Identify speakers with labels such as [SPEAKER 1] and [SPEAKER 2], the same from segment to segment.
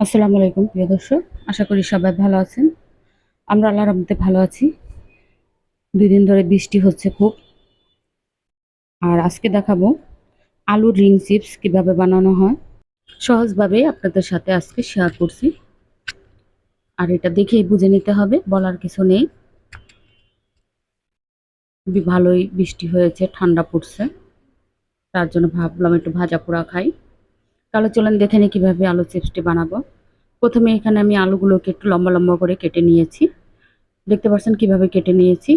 [SPEAKER 1] আসসালামু আলাইকুম, প্রিয় দর্শক। আশা করি সবাই ভালো আছেন। আমরা আল্লাহর রহমতে ভালো আছি। দুই দিন ধরে বৃষ্টি হচ্ছে খুব। আর আজকে দেখাবো আলুর রিং চিপস কীভাবে বানানো হয়। সহজভাবে আপনাদের সাথে আজকে শেয়ার করছি। আর এটা দেখেই বুঝে নিতে হবে, বলার কিছু নেই। খুবই ভালোই বৃষ্টি হয়েছে, ঠান্ডা পড়ছে। তার জন্য ভাবলাম একটু ভাজা পোড়া খাই। তাহলে চলেন দেখে নিই কীভাবে আলু চিপসটি বানাবো? প্রথমে এখানে আমি আলুগুলোকে একটু লম্বা লম্বা করে কেটে নিয়েছি। দেখতে পাচ্ছেন কীভাবে কেটে নিয়েছি?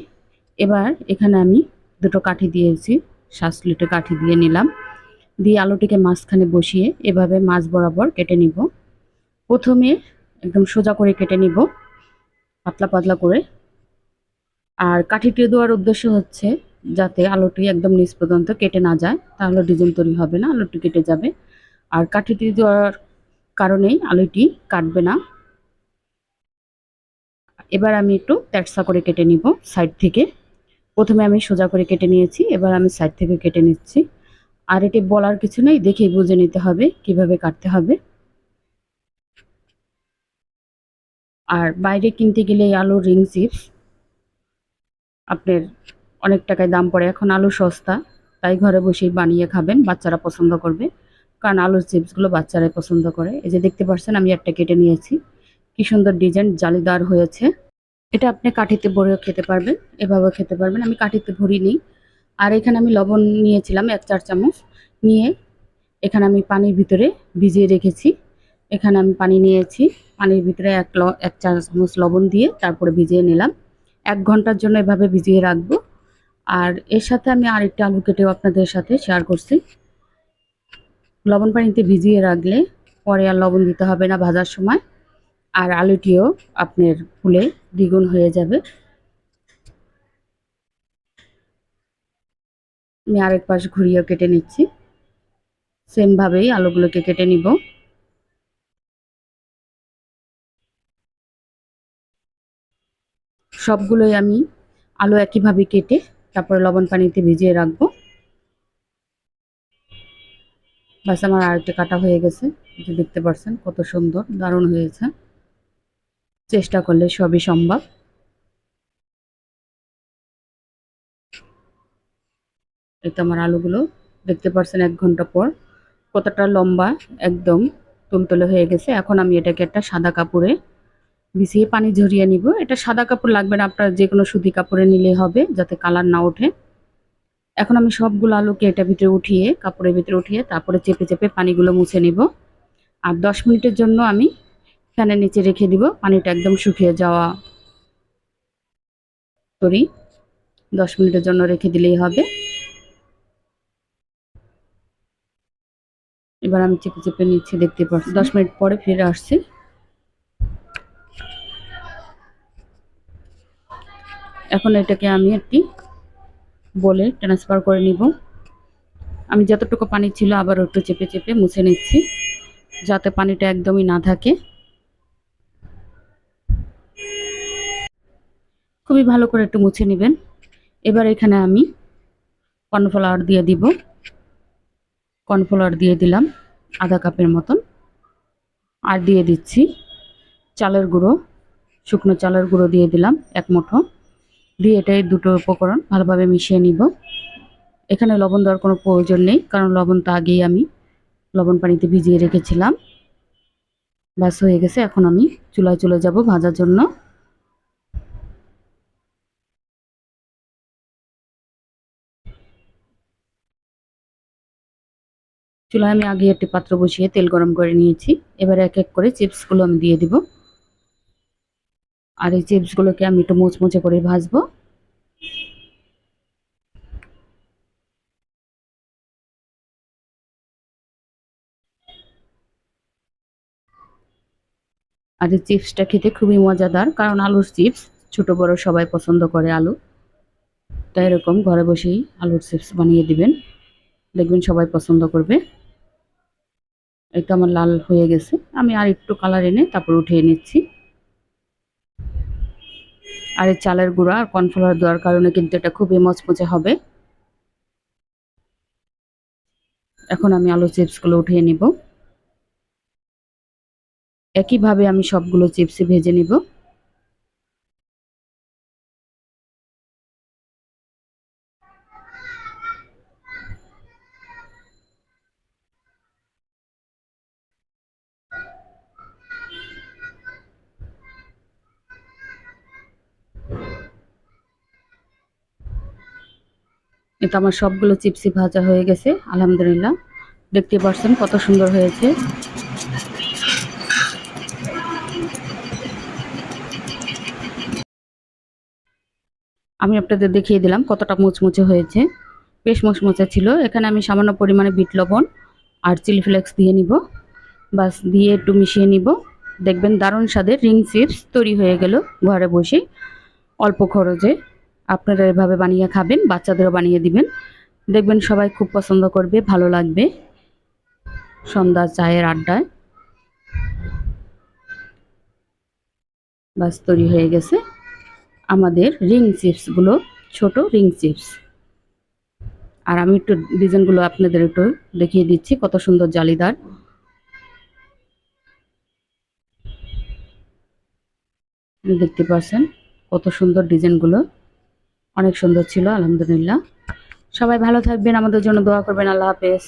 [SPEAKER 1] এবার এখানে আমি দুটো কাঠি দিয়েছি শ্বাস লিটে কাঠি দিয়ে নিলাম। দিয়ে আলুটিকে মাঝখানে বসিয়ে এভাবে মাছ বরাবর কেটে নিব। প্রথমে একদম সোজা করে কেটে নিব, পাতলা পাতলা করে। আর কাঠিটি দেওয়ার উদ্দেশ্য হচ্ছে যাতে আলুটি একদম নিচ কেটে না যায়, তাহলে ডিজাইন তৈরি হবে না, আলুটি কেটে যাবে। আর কাঠিটি দেওয়ার কারণেই আলুটি কাটবে না। এবার আমি একটু তেরসা করে কেটে নিব সাইড থেকে। প্রথমে আমি সোজা করে কেটে নিয়েছি, এবার আমি সাইড থেকে কেটে নিচ্ছি। আর এটি বলার কিছু নেই, দেখেই বুঝে নিতে হবে কীভাবে কাটতে হবে। আর বাইরে কিনতে গেলে এই আলুর রিং চিপস আপনার অনেক টাকায় দাম পড়ে। এখন আলু সস্তা, তাই ঘরে বসেই বানিয়ে খাবেন, বাচ্চারা পছন্দ করবে। কারণ আলুর চিপসগুলো বাচ্চারাই পছন্দ করে। এই যে দেখতে পাচ্ছেন, আমি একটা কেটে নিয়েছি। কি সুন্দর ডিজাইন, জালিদার হয়েছে। এটা আপনি কাঠিতে ভরেও খেতে পারবেন এভাবে খেতে পারবেন। আমি কাঠিতে ভরি নিই আর এখানে আমি লবণ নিয়েছিলাম, এক চার চামচ। নিয়ে এখানে আমি পানির ভিতরে ভিজিয়ে রেখেছি। এখানে আমি পানি নিয়েছি। পানির ভিতরে এক ল, এক চার চামচ লবণ দিয়ে তারপরে ভিজিয়ে নিলাম। এক ঘণ্টার জন্য এভাবে ভিজিয়ে রাখব। আর এর সাথে আমি আরেকটা আলু কেটেও আপনাদের সাথে শেয়ার করছি। লবণ পানিতে ভিজিয়ে রাখলে পরে আর লবণ দিতে হবে না ভাজার সময়। আর আলুটিও আপনার ফুলে দ্বিগুণ হয়ে যাবে। আমি আরেক পাশ ঘুরিয়ে কেটে নিচ্ছি। সেমভাবেই আলুগুলোকে কেটে নিব। সবগুলোই আমি আলু একইভাবে কেটে তারপরে লবণ পানিতে ভিজিয়ে রাখব। বাস আমার আরেকটা কাটা হয়ে গেছে। যে দেখতে পাচ্ছেন কত সুন্দর, দারুণ হয়েছে। চেষ্টা করলে সবই সম্ভব। এই তো আমার আলুগুলো দেখতে পাচ্ছেন এক ঘণ্টা পর। কতটা লম্বা, একদম তুলতুলে হয়ে গেছে। এখন আমি এটাকে একটা সাদা কাপড়ে বিছিয়ে পানি ঝরিয়ে নিব। এটা সাদা কাপড় লাগবে না, আপনার যে কোনো সুতি কাপড়ে নিলেই হবে, যাতে কালার না ওঠে। এখন আমি সবগুলো আলুকে এটা ভিতরে উঠিয়ে, কাপড়ের ভিতরে উঠিয়ে তারপরে চেপে চেপে পানিগুলো মুছে নিব। আর দশ মিনিটের জন্য আমি ফ্যানের নিচে রেখে দিব। পানিটা একদম শুকিয়ে যাওয়া করি। দশ মিনিটের জন্য রেখে দিলেই হবে। এবার আমি চেপে চেপে নিচ্ছি দেখতে পাচ্ছি দশ মিনিট পরে ফিরে আসছি। এখন এটাকে আমি একটি বলে ট্রান্সফার করে নিব। আমি যতটুকু পানি ছিল আবার একটু চেপে চেপে মুছে নিচ্ছি, যাতে পানিটা একদমই না থাকে। খুবই ভালো করে একটু মুছে নেবেন। এবার এখানে আমি কর্নফ্লাওয়ার দিয়ে দিব। কর্নফ্লাওয়ার দিয়ে দিলাম আধা কাপের মতন। আর দিয়ে দিচ্ছি চালের গুঁড়ো, শুকনো চালের গুঁড়ো দিয়ে দিলাম এক মুঠো। দিয়ে এটাই দুটো উপকরণ ভালোভাবে মিশিয়ে নিব। এখানে লবণ দেওয়ার কোনো প্রয়োজন নেই, কারণ লবণ তো আগেই আমি লবণ পানিতে ভিজিয়ে রেখেছিলাম। ব্যাস, হয়ে গেছে। এখন আমি চুলায় চলে যাব ভাজার জন্য। চুলায় আমি আগে একটি পাত্র বসিয়ে তেল গরম করে নিয়েছি। এবার এক এক করে চিপসগুলো আমি দিয়ে দিব। আর এই চিপসগুলোকে আমি একটু মুচমুচে করে ভাজবো। আর এই চিপসটা খেতে খুবই মজাদার, কারণ আলুর চিপস ছোট বড় সবাই পছন্দ করে আলু। তাই এরকম ঘরে বসেই আলুর চিপস বানিয়ে দিবেন। দেখবেন সবাই পছন্দ করবে। তো আমার লাল হয়ে গেছে। আমি আর একটু কালার এনে তারপর উঠিয়ে নিচ্ছি। আর এই চালের গুঁড়া আর কর্নফ্লাওয়ার দেওয়ার কারণে কিন্তু এটা খুবই মচমচে হবে। এখন আমি আলু চিপসগুলো উঠিয়ে নিব। একইভাবে আমি সবগুলো চিপসই ভেজে নিব। এটা আমার সবগুলো চিপসই ভাজা হয়ে গেছে, আলহামদুলিল্লাহ। দেখতে পাচ্ছেন কত সুন্দর হয়েছে। আমি আপনাদের দেখিয়ে দিলাম কতটা মুচমুচে হয়েছে। বেশ মুচমুচে ছিল। এখানে আমি সামান্য পরিমাণে বিট লবণ আর চিলি ফ্লেক্স দিয়ে নিব। বাস, দিয়ে একটু মিশিয়ে নিব। দেখবেন দারুণ স্বাদের রিং চিপস তৈরি হয়ে গেল ঘরে বসে, অল্প খরচে। আপনারা এভাবে বানিয়ে খাবেন, বাচ্চাদেরও বানিয়ে দিবেন। দেখবেন সবাই খুব পছন্দ করবে, ভালো লাগবে সন্ধ্যা চায়ের আড্ডায়। বাস তৈরি হয়ে গেছে। আমাদের রিং চিপসগুলো, ছোট রিং চিপস। আর আমি একটু ডিজাইনগুলো আপনাদের একটু দেখিয়ে দিচ্ছি, কত সুন্দর জালিদার। দেখতে পাচ্ছেন কত সুন্দর ডিজাইনগুলো। অনেক সুন্দর ছিল আলহামদুলিল্লাহ। সবাই ভালো থাকবেন আমাদের জন্য দোয়া করবেন আল্লাহ হাফেজ।